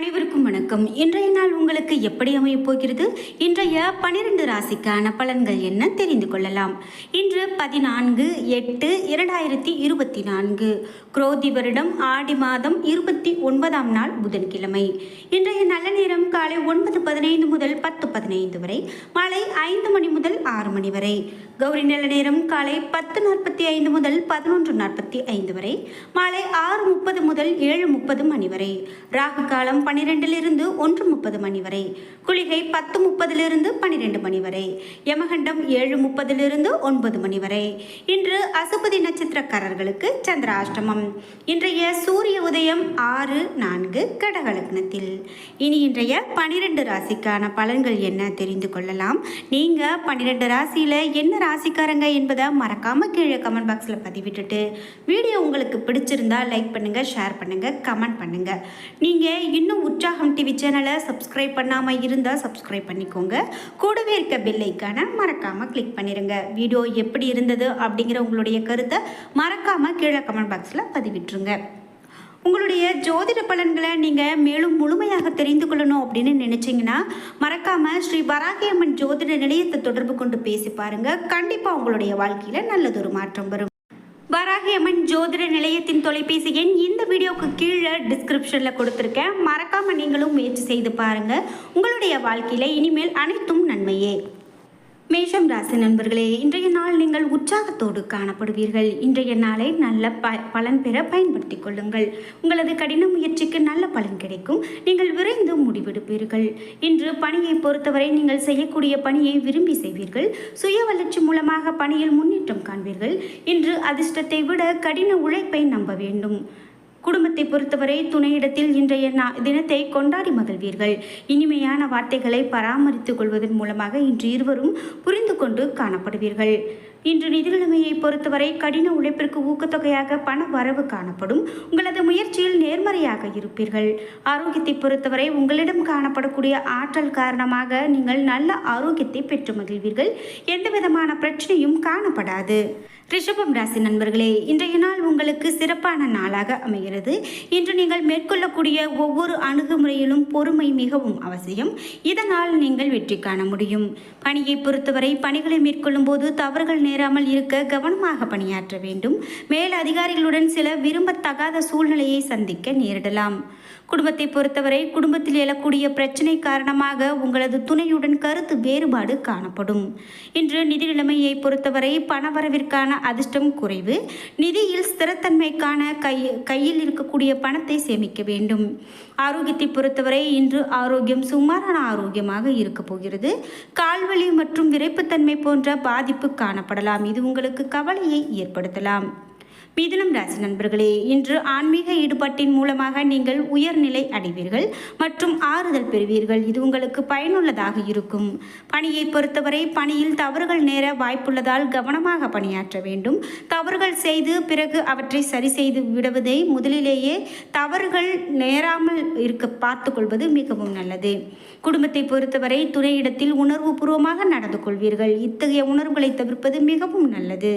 அனைவருக்கும் வணக்கம். இன்றைய நாள் உங்களுக்கு எப்படி அமையப் போகிறது? இன்றைய பனிரெண்டு ராசிக்கான பலன்கள் என்ன தெரிந்து கொள்ளலாம். இன்று பதினான்கு எட்டு இரண்டாயிரத்தி இருபத்தி நான்கு. குரோதி வருடம் ஆடி மாதம் இருபத்தி ஒன்பதாம் நாள் புதன்கிழமை. இன்றைய நல்ல நேரம் காலை ஒன்பது பதினைந்து முதல் பத்து பதினைந்து வரை. மாலை ஐந்து மணி முதல் ஆறு மணி வரை. கௌரி நில நேரம் காலை பத்து நாற்பத்தி ஐந்து முதல் பதினொன்று நாற்பத்தி ஐந்து வரை. மாலை ஆறு முப்பது முதல் ஏழு முப்பது மணி வரை. ராகு காலம் பன்னிரெண்டிலிருந்து ஒன்று முப்பது மணி வரை. குளிகை பத்து முப்பதிலிருந்து பன்னிரெண்டு மணி வரை. யமகண்டம் ஏழு முப்பதிலிருந்து ஒன்பது மணி வரை. இன்று அசுபதி நட்சத்திரக்காரர்களுக்கு சந்திராஷ்டமம். இன்றைய சூரிய உதயம் ஆறு நான்கு கடகலக்னத்தில் இனி இன்றைய பனிரெண்டு ராசிக்கான பலன்கள் என்ன தெரிந்து கொள்ளலாம்? நீங்க பன்னிரெண்டு ராசியில என்ன ராசிக்காரங்க என்பதை மறக்காம கீழே கமெண்ட் பாக்ஸில் பதிவிட்டுட்டு வீடியோ உங்களுக்கு பிடிச்சிருந்தா லைக் பண்ணுங்க ஷேர் பண்ணுங்க கமெண்ட் பண்ணுங்க. நீங்க இன்னும் உற்சாகம் டிவி சேனலை சப்ஸ்கிரைப் பண்ணாம இருந்தா சப்ஸ்கிரைப் பண்ணிக்கோங்க. கூடவே இருக்க பில்லைக்கான மறக்காமல் மறக்காம கிளிக் பண்ணிருங்க. வீடியோ எப்படி இருந்தது அப்படிங்கிற உங்களுடைய கருத்தை மறக்காம கீழே கமெண்ட் பாக்ஸில் பதிவிட்டுருங்க. உங்களுடைய ஜோதிட பலன்களை நீங்கள் மேலும் முழுமையாக தெரிந்து கொள்ளணும் அப்படின்னு நினச்சிங்கன்னா மறக்காமல் ஸ்ரீ வராகியம்மன் ஜோதிட நிலையத்தை தொடர்பு கொண்டு பேசி பாருங்க. கண்டிப்பாக உங்களுடைய வாழ்க்கையில் நல்லதொரு மாற்றம் வரும். வராகியம்மன் ஜோதிட நிலையத்தின் தொலைபேசி எண் இந்த வீடியோக்கு கீழே டிஸ்கிரிப்ஷனில் கொடுத்துருக்கேன். மறக்காமல் நீங்களும் முயற்சி செய்து பாருங்கள் உங்களுடைய வாழ்க்கையில் இனிமேல் அனைத்தும் நன்மையே. மேஷம் ராசி நண்பர்களே இன்றைய நாள் நீங்கள் உற்சாகத்தோடு காணப்படுவீர்கள். இன்றைய நாளை நல்ல ப பலன் பெற பயன்படுத்தி கொள்ளுங்கள். உங்களது கடின முயற்சிக்கு நல்ல பலன் கிடைக்கும். நீங்கள் விரைந்து முடிவெடுப்பீர்கள். இன்று பணியை பொறுத்தவரை நீங்கள் செய்யக்கூடிய பணியை விரும்பி செய்வீர்கள். சுய வளர்ச்சி மூலமாக பணியில் முன்னேற்றம் காண்பீர்கள். இன்று அதிர்ஷ்டத்தை விட கடின உழைப்பை நம்ப வேண்டும். குடும்பத்தை பொறுத்தவரை துணையிடத்தில் இன்றைய நா- தினத்தை கொண்டாடி மகிழ்வீர்கள். இனிமையான வார்த்தைகளை பராமரித்துக் கொள்வதன் மூலமாக இன்று இருவரும் புரிந்து கொண்டு காணப்படுவீர்கள். இன்று நிதிநிலைமையை பொறுத்தவரை கடின உழைப்பிற்கு ஊக்கத்தொகையாக பண வரவு காணப்படும். உங்களது முயற்சியில் நேர்மறையாக இருப்பீர்கள். ஆரோக்கியத்தை பொறுத்தவரை உங்களிடம் காணப்படக்கூடிய ஆற்றல் காரணமாக நீங்கள் நல்ல ஆரோக்கியத்தை பெற்று மகிழ்வீர்கள். எந்த விதமான பிரச்சனையும் காணப்படாது. ரிஷபம் ராசி நண்பர்களே இன்றைய நாள் உங்களுக்கு சிறப்பான நாளாக அமைகிறது. இன்று நீங்கள் மேற்கொள்ளக்கூடிய ஒவ்வொரு அணுகுமுறையிலும் பொறுமை மிகவும் அவசியம். இதனால் நீங்கள் வெற்றி காண முடியும். பணியை பொறுத்தவரை பணிகளை மேற்கொள்ளும் போது தவறுகள் நேராமல் இருக்க கவனமாக பணியாற்ற வேண்டும். மேல் அதிகாரிகளுடன் சில விரும்பத்தகாத சூழ்நிலையை சந்திக்க நேரிடலாம். குடும்பத்தை பொறுத்தவரை குடும்பத்தில் எழக்கூடிய பிரச்சனை காரணமாக உங்களது துணையுடன் கருத்து வேறுபாடு காணப்படும். இன்று நிதி நிலைமையை பொறுத்தவரை பணவரவிற்கான அதிர்ஷ்டம் குறைவு. நிதியில் ஸ்திரத்தன்மைக்கான கை கையில் இருக்கக்கூடிய பணத்தை சேமிக்க வேண்டும். ஆரோக்கியத்தை பொறுத்தவரை இன்று ஆரோக்கியம் சுமாரான ஆரோக்கியமாக இருக்க போகிறது. கால்வலி மற்றும் விரைப்புத்தன்மை போன்ற பாதிப்பு காணப்படலாம். இது உங்களுக்கு கவலையை ஏற்படுத்தலாம். மிதுனம் ராசி நண்பர்களே இன்று ஆன்மீக ஈடுபாட்டின் மூலமாக நீங்கள் உயர்நிலை அடைவீர்கள் மற்றும் ஆறுதல் பெறுவீர்கள். இது உங்களுக்கு பயனுள்ளதாக இருக்கும். பணியை பொறுத்தவரை பணியில் தவறுகள் நேர வாய்ப்புள்ளதால் கவனமாக பணியாற்ற வேண்டும். தவறுகள் செய்து பிறகு அவற்றை சரி செய்து விடுவதை முதலிலேயே தவறுகள் நேராமல் இருக்க பார்த்துக்கொள்வது மிகவும் நல்லது. குடும்பத்தை பொறுத்தவரை துணையிடத்தில் உணர்வுபூர்வமாக நடந்து கொள்வீர்கள். இத்தகைய உணர்வுகளை தவிர்ப்பது மிகவும் நல்லது.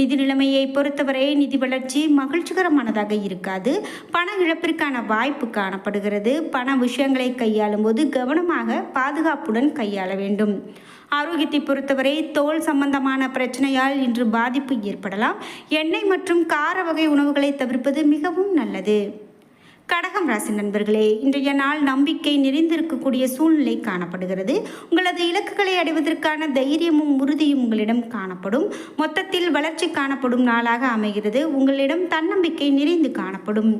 நிதி நிலைமையை பொறுத்தவரை நிதி வளர்ச்சி மகிழ்ச்சிகரமானதாக இருக்காது. பண இழப்பிற்கான வாய்ப்பு காணப்படுகிறது. பண விஷயங்களை கையாளும் போது கவனமாக பாதுகாப்புடன் கையாள வேண்டும். ஆரோக்கியத்தை பொறுத்தவரை தோல் சம்பந்தமான பிரச்சனையால் இன்று பாதிப்பு ஏற்படலாம். எண்ணெய் மற்றும் கார வகை உணவுகளை தவிர்ப்பது மிகவும் நல்லது. கடகம் ராசி நண்பர்களே இன்றைய நாள் நம்பிக்கை நிறைந்திருக்கக்கூடிய சூழ்நிலை காணப்படுகிறது. உங்களது இலக்குகளை அடைவதற்கான தைரியமும் உறுதியும் உங்களிடம் காணப்படும். மொத்தத்தில் வளர்ச்சி காணப்படும் நாளாக அமைகிறது. உங்களிடம் தன்னம்பிக்கை நிறைந்து காணப்படும்.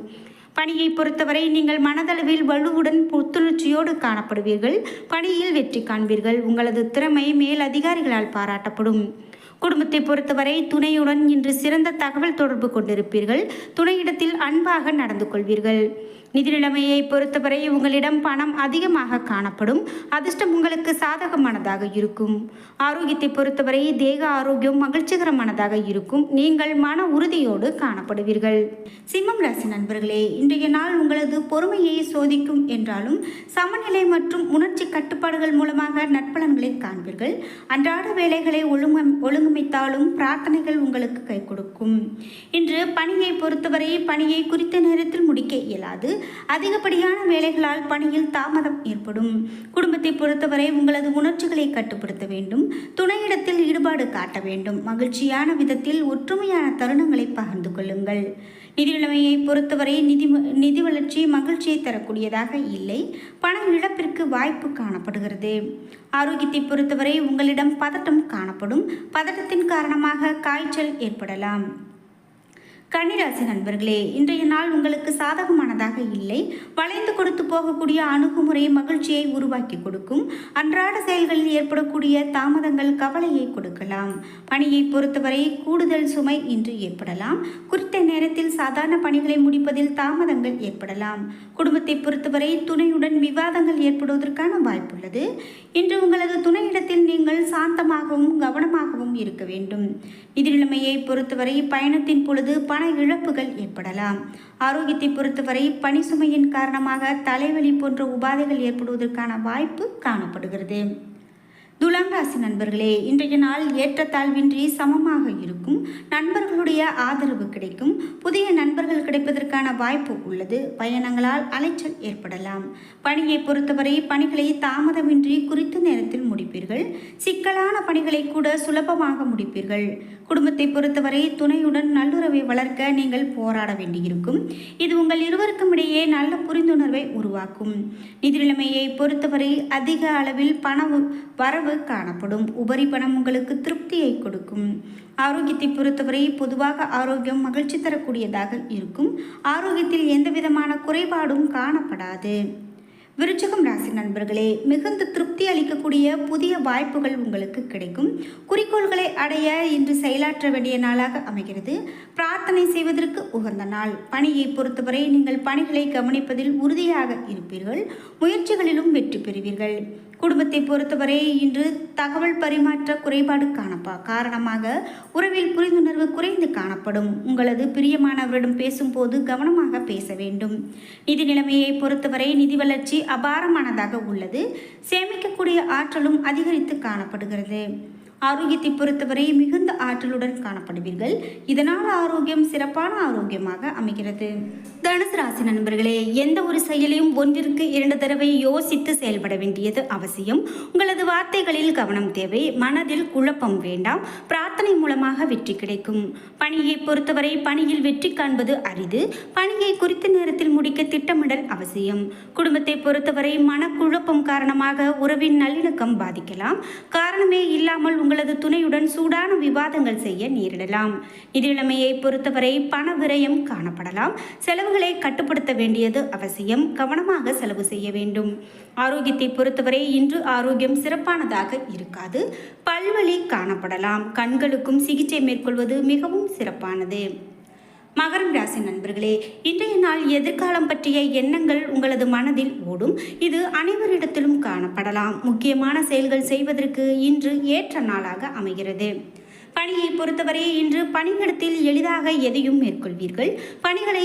பணியை பொறுத்தவரை நீங்கள் மனதளவில் வலுவுடன் புத்துணர்ச்சியோடு காணப்படுவீர்கள். பணியில் வெற்றி காண்பீர்கள். உங்களது திறமை மேல் அதிகாரிகளால் பாராட்டப்படும். குடும்பத்தை பொறுத்தவரை துணையுடன் இன்று சிறந்த தகவல் தொடர்பு கொண்டிருப்பீர்கள். துணையிடத்தில் அன்பாக நடந்து கொள்வீர்கள். நிதி நிலைமையை பொறுத்தவரை உங்களிடம் பணம் அதிகமாக காணப்படும். அதிர்ஷ்டம் உங்களுக்கு சாதகமானதாக இருக்கும். ஆரோக்கியத்தை பொறுத்தவரை தேக ஆரோக்கியம் மகிழ்ச்சிகரமானதாக இருக்கும். நீங்கள் மன உறுதியோடு காணப்படுவீர்கள். சிம்மம் ராசி நண்பர்களே இன்றைய நாள் உங்களது பொறுமையை சோதிக்கும் என்றாலும் சமநிலை மற்றும் உணர்ச்சி கட்டுப்பாடுகள் மூலமாக நற்பலன்களை காண்பீர்கள். அன்றாட வேலைகளை ஒழுங்கு ஒழுங்கமைத்தாலும் பிரார்த்தனைகள் உங்களுக்கு கை கொடுக்கும். இன்று பணியை பொறுத்தவரை பணியை குறித்த நேரத்தில் முடிக்க இயலாது. அதிகப்படியான வேலைகளால் பணியில் தாமதம் ஏற்படும். குடும்பத்தை பொறுத்தவரை உங்களது உணர்ச்சிகளை கட்டுப்படுத்த வேண்டும். துணையிடத்தில் ஈடுபாடு காட்ட வேண்டும். மகிழ்ச்சியான விதத்தில் ஒற்றுமையான தருணங்களை பகிர்ந்து கொள்ளுங்கள். நிதி நிலைமையை பொறுத்தவரை நிதி நிதி வளர்ச்சி மகிழ்ச்சியை தரக்கூடியதாக இல்லை. பண இழப்பிற்கு வாய்ப்பு காணப்படுகிறது. ஆரோக்கியத்தை பொறுத்தவரை உங்களிடம் பதட்டம் காணப்படும். பதட்டத்தின் காரணமாக காய்ச்சல் ஏற்படலாம். கன்னிராசி நண்பர்களே இன்றைய நாள் உங்களுக்கு சாதகமானதாக இல்லை. வளைந்து கொடுத்து போகக்கூடிய அணுகுமுறை மகிழ்ச்சியை உருவாக்கி கொடுக்கும். அன்றாட செயல்களில் ஏற்படக்கூடிய தாமதங்கள் கவலையை கொடுக்கலாம். பணியை பொறுத்தவரை கூடுதல் சுமை இன்று ஏற்படலாம். குறித்த நேரத்தில் சாதாரண பணிகளை முடிப்பதில் தாமதங்கள் ஏற்படலாம். குடும்பத்தை பொறுத்தவரை துணையுடன் விவாதங்கள் ஏற்படுவதற்கான வாய்ப்புள்ளது. இன்று உங்களது துணையிடத்தில் நீங்கள் சாந்தமாகவும் கவனமாகவும் இருக்க வேண்டும். நிதி நிலைமையை பொறுத்தவரை பயணத்தின் பொழுது பண இழப்புகள் ஏற்படலாம். ஆரோக்கியத்தை பொறுத்தவரை பணி சுமையின் காரணமாக தலைவலி போன்ற உபாதைகள் ஏற்படுவதற்கான வாய்ப்பு காணப்படுகிறது. துலாம் ராசி நண்பர்களே இன்றைய நாள் ஏற்றத்தாழ்வின்றி சமமாக இருக்கும். நண்பர்களுடைய ஆதரவு கிடைக்கும். புதிய நண்பர்கள் கிடைப்பதற்கான வாய்ப்பு உள்ளது. பயணங்களால் அலைச்சல் ஏற்படலாம். பணியை பொறுத்தவரை பணிகளை தாமதமின்றி குறித்த நேரத்தில் முடிப்பீர்கள். சிக்கலான பணிகளை கூட சுலபமாக முடிப்பீர்கள். குடும்பத்தை பொறுத்தவரை துணையுடன் நல்லுறவை வளர்க்க நீங்கள் போராட வேண்டியிருக்கும். இது உங்கள் இருவருக்கும் இடையே நல்ல புரிந்துணர்வை உருவாக்கும். நிதிநிலைமையை பொறுத்தவரை அதிக அளவில் பண வரவு காணப்படும். உபரி பணம் உங்களுக்கு திருப்தியை கொடுக்கும். ஆரோக்கியத்தை பொறுத்தவரை பொதுவாக ஆரோக்கியம் மகிழ்ச்சி தரக்கூடியதாக இருக்கும். ஆரோக்கியத்தில் எந்த விதமான குறைபாடும் காணப்படாது. விருச்சகம் ராசி நண்பர்களே மிகுந்த திருப்தி அளிக்கக்கூடிய புதிய வாய்ப்புகள் உங்களுக்கு கிடைக்கும். குறிக்கோள்களை அடைய இன்று செயலாற்ற வேண்டிய நாளாக அமைகிறது. பிரார்த்தனை செய்வதற்கு உகந்த நாள். பணியை பொறுத்தவரை நீங்கள் பணிகளை கவனிப்பதில் உறுதியாக இருப்பீர்கள். முயற்சிகளிலும் வெற்றி பெறுவீர்கள். குடும்பத்தை பொறுத்தவரை இன்று தகவல் பரிமாற்ற குறைபாடு காணப்பா காரணமாக உறவில் புரிந்துணர்வு குறைந்து காணப்படும். உங்களது பிரியமானவரிடம் பேசும்போது கவனமாக பேச வேண்டும். நிதி நிலைமையை பொறுத்தவரை நிதி வளர்ச்சி அபாரமானதாக உள்ளது. சேமிக்கக்கூடிய ஆற்றலும் அதிகரித்து காணப்படுகிறது. ஆரோக்கியத்தை பொறுத்தவரை மிகுந்த ஆற்றலுடன் காணப்படுவீர்கள். இதனால் ஆரோக்கியம் சிறப்பான ஆரோக்கியமாக அமைகிறது. தனுசு ராசி நண்பர்களே எந்த ஒரு செயலையும் ஒன்றிற்கு இரண்டு தடவை யோசித்து செயல்பட வேண்டியது அவசியம். உங்களது வார்த்தைகளில் கவனம் தேவை மனதில் குழப்பம் வேண்டாம் பிரார்த்தனை மூலமாக வெற்றி கிடைக்கும். பணியை பொறுத்தவரை பணியில் வெற்றி காண்பது அரிது. பணியை குறித்த நேரத்தில் முடிக்க திட்டமிடல் அவசியம். குடும்பத்தை பொறுத்தவரை மனக்குழப்பம் காரணமாக உறவின் நல்லிணக்கம் பாதிக்கலாம். காரணமே இல்லாமல் உங்களது துணையுடன் சூடான விவாதங்கள் செய்ய நேரிடலாம். நிதிநிலைமையை பொறுத்தவரை பண விரயம் காணப்படலாம். செலவுகளை கட்டுப்படுத்த வேண்டியது அவசியம். கவனமாக செலவு செய்ய வேண்டும். ஆரோக்கியத்தை பொறுத்தவரை இன்று ஆரோக்கியம் சிறப்பானதாக இருக்காது. பல்வழி காணப்படலாம். கண்களுக்கும் சிகிச்சை மேற்கொள்வது மிகவும் சிறப்பானது. மகரம் ராசி நண்பர்களே இன்றைய நாள் எதிர்காலம் பற்றிய எண்ணங்கள் உங்களது மனதில் ஓடும். இது அனைவரிடத்திலும் காணப்படலாம். முக்கியமான செயல்கள் செய்வதற்கு இன்று ஏற்ற நாளாக அமைகிறது. பணியை பொறுத்தவரை இன்று பணியிடத்தில் எளிதாக எதையும் மேற்கொள்வீர்கள். பணிகளை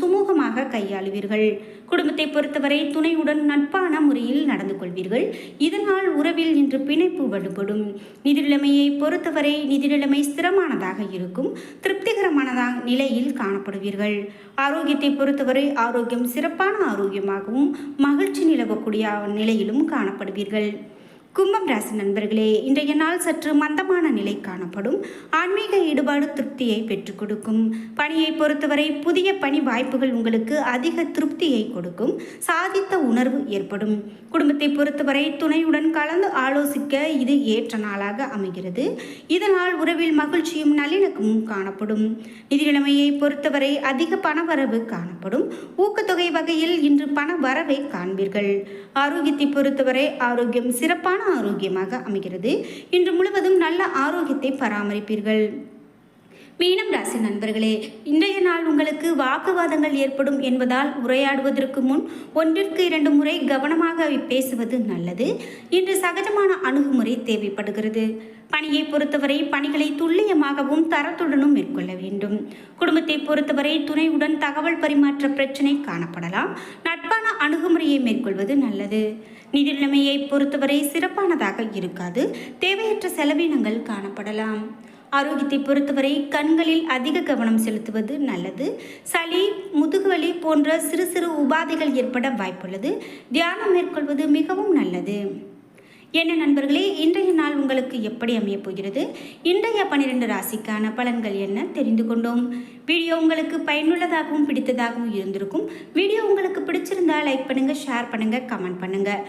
சுமூகமாக கையாளுவீர்கள். குடும்பத்தை பொறுத்தவரை துணையுடன் நட்பான முறையில் நடந்து கொள்வீர்கள். இதனால் உறவில் இன்று பிணைப்பு வலுப்படும். நிதி நிலைமையை பொறுத்தவரை நிதிநிலைமை ஸ்திரமானதாக இருக்கும். திருப்திகரமானதாக நிலையில் காணப்படுவீர்கள். ஆரோக்கியத்தை பொறுத்தவரை ஆரோக்கியம் சிறப்பான ஆரோக்கியமாகவும் மகிழ்ச்சி நிலவக்கூடிய நிலையிலும் காணப்படுவீர்கள். கும்பம் ராசி நண்பர்களே இன்றைய நாள் சற்று மந்தமான நிலை காணப்படும். ஆன்மீக ஈடுபாடு திருப்தியை பெற்றுக் கொடுக்கும். பணியை பொறுத்தவரை புதிய பணி வாய்ப்புகள் உங்களுக்கு அதிக திருப்தியை கொடுக்கும். சாதித்த உணர்வு ஏற்படும். குடும்பத்தை பொறுத்தவரை துணையுடன் கலந்து ஆலோசிக்க இது ஏற்ற நாளாக அமைகிறது. இதனால் உறவில் மகிழ்ச்சியும் நல்லிணக்கமும் காணப்படும். நிதி நிலைமையை பொறுத்தவரை அதிக பணவரவு காணப்படும். ஊக்கத்தொகை வகையில் இன்று பண வரவை காண்பீர்கள். ஆரோக்கியத்தை பொறுத்தவரை ஆரோக்கியம் சிறப்பான மன ஆரோக்கியமாக அமைகிறது. இன்று முழுவதும் நல்ல ஆரோக்கியத்தை பராமரிப்பீர்கள். மீனம் ராசி நண்பர்களே இன்றைய நாள் உங்களுக்கு வாக்குவாதங்கள் ஏற்படும் என்பதால் உரையாடுவதற்கு முன் ஒன்றிற்கு இரண்டு முறை கவனமாக பேசுவது நல்லது. இன்று சகஜமான அணுகுமுறை தேவைப்படுகிறது. பணியை பொறுத்தவரை பணிகளை துல்லியமாகவும் தரத்துடனும் மேற்கொள்ள வேண்டும். குடும்பத்தை பொறுத்தவரை துணையுடன் தகவல் பரிமாற்ற பிரச்சனை காணப்படலாம். நட்பான அணுகுமுறையை மேற்கொள்வது நல்லது. நிதி நிலைமையை பொறுத்தவரை சிறப்பானதாக இருக்காது. தேவையற்ற செலவினங்கள் காணப்படலாம். ஆரோக்கியத்தை பொறுத்தவரை கண்களில் அதிக கவனம் செலுத்துவது நல்லது. சளி முதுகுவலி போன்ற சிறு சிறு உபாதைகள் ஏற்பட வாய்ப்புள்ளது. தியானம் மேற்கொள்வது மிகவும் நல்லது. என்ன நண்பர்களே இன்றைய நாள் உங்களுக்கு எப்படி அமையப் போகிறது இன்றைய பன்னிரெண்டு ராசிக்கான பலன்கள் என்ன தெரிந்து கொண்டோம். வீடியோ உங்களுக்கு பயனுள்ளதாகவும் பிடித்ததாகவும் இருந்திருக்கும். வீடியோ உங்களுக்கு பிடிச்சிருந்தா லைக் பண்ணுங்கள் ஷேர் பண்ணுங்கள் கமெண்ட் பண்ணுங்கள்